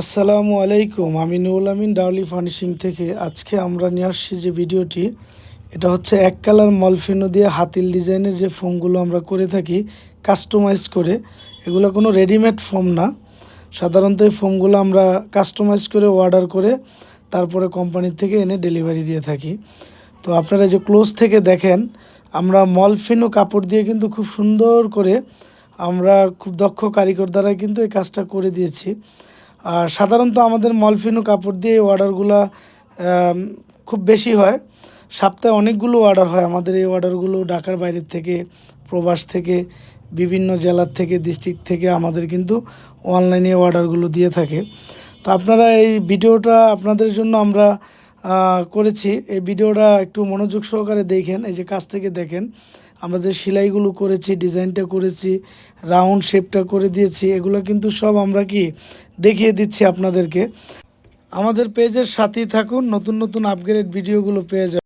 আসসালামু আলাইকুম, আমি নুরুল আমিন ডার্লি ফার্নিশিং থেকে। আজকে আমরা নিয়ে আসছি যে ভিডিওটি, এটা হচ্ছে এক কালার মলফিনো দিয়ে হাতিল ডিজাইনের যে ফোমগুলো আমরা করে থাকি কাস্টমাইজ করে। এগুলো কোনো রেডিমেড ফোম না। সাধারণত এই ফোমগুলো আমরা কাস্টমাইজ করে, অর্ডার করে, তারপরে কোম্পানির থেকে এনে ডেলিভারি দিয়ে থাকি। তো আপনারা যে ক্লোজ থেকে দেখেন, আমরা মলফিনো কাপড় দিয়ে কিন্তু খুব সুন্দর করে আমরা খুব দক্ষ কারিগর দ্বারা কিন্তু এই কাজটা করে দিয়েছি। সাধারণত আমাদের মলফিনো কাপড় দিয়ে এই অর্ডারগুলো খুব বেশি হয়। সপ্তাহে অনেকগুলো অর্ডার হয় আমাদের এই অর্ডারগুলো ঢাকার বাইরের থেকে, প্রবাস থেকে, বিভিন্ন জেলার থেকে ডিস্ট্রিক্ট থেকে আমাদের কিন্তু অনলাইনে অর্ডারগুলো দিয়ে থাকে। তো আপনারা এই ভিডিওটা আপনাদের জন্য আমরা করেছি। এই ভিডিওটা একটু মনোযোগ সহকারে দেখেন, এই যে কাছ থেকে দেখেন। আমরা যে সেলাইগুলো করেছি, ডিজাইনটা করেছি, রাউন্ড শেপটা করে দিয়েছি, এগুলো কিন্তু সব আমরা কি দেখিয়ে দিচ্ছি আপনাদেরকে। আমাদের পেজের সাথেই থাকুন, নতুন নতুন আপগ্রেড ভিডিওগুলো পেয়ে